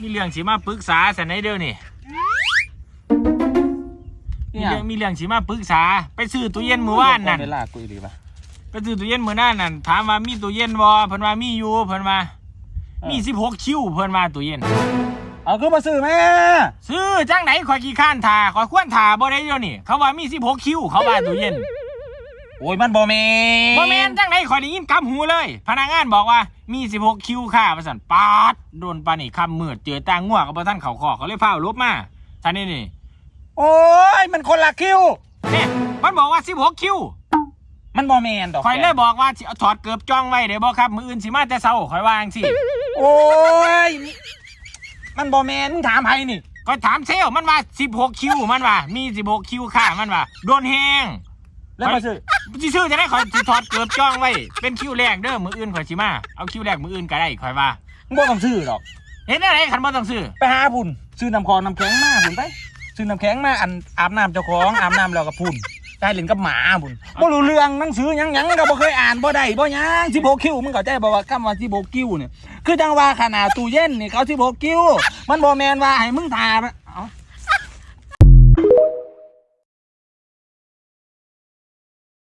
มีเรื่องสิมาปรึกษาสันไหนเด้อนี่มีเนี่ยเรื่องมีเรื่องสิมาปรึกษา ไปซื้อตู้เย็นมื้อวานนั่นเวลากูอีหลีป่ะไปซื้อตู้เย็นมื้อนั้นนั่นถามว่ามีตู้เย็นบ่เพิ่นว่ามีอยู่เพิ่นว่ามี16คิวเพิ่นว่าตู้เย็นเอาคือมาซื้อแม่ซื้อจังไหนข่อยขี้ข้านถ่าข่อยควรถ่าบ่ได้เดี๋ยวนี้เขาว่ามี16คิวเขาว่าตู้เย็น โอ้ยมันบ่แม่นบ่แม่นจังไหนข่อยได้ยินกำหูเลย พนักงานบอกว่ามี 16 คิวค่ะว่าซั่นปาดโดนปานนี่คำมืดเจอตางงัวก็บ่ทันเข้าคอเขาเลยพาลบมาท่านนี่นี่โอ้ยมันคนละคิวเนี่ยมันบอกว่า 16 คิวมันบ่แม่นดอกข่อยเลยบอกว่าสิเอาถอดเกือบจ้องไว้เด้บ่ครับมื้ออื่นสิมาแต่เช้าข่อยว่าจังซี่โอ้ยมันบ่แม่นมึงถามไผนี่ข่อยถามเซลลมันว่า 16 คิวมันว่ามี 16 คิวค่ะมันว่าโดนแฮงแล้วมาซื้อ สิซื้อจะได้ข่อยสิถอดเกือบจ้องไว้ เป็นคิวแรกเด้อมื้ออื่นข่อยสิมา เอาคิวแรกมื้ออื่นก็ได้ข่อยว่ามึงบ่ต้องซื้อหรอก เห็นอะไรคันบ่ต้องซื้อ ไปหาพุ่นซื้อน้ำคองน้ำแข็งมาพุ่นไป ซื้อน้ำแข็งมาอันอาบน้ำเจ้าของ อาบน้ำแล้วก็พุ่นได้เล่นกับหมาพุ่นบ่รู้เรื่องหนังสือหยังหยังก็บ่เคยอ่านบ่ได้บ่หยัง16คิวมึงเข้าใจบ่ว่าคำว่า16คิวเนี่ยคือจังว่าขนาดตู้เย็นนี่เขา16คิวมันบ่แม่นว่าให้มึงถ่า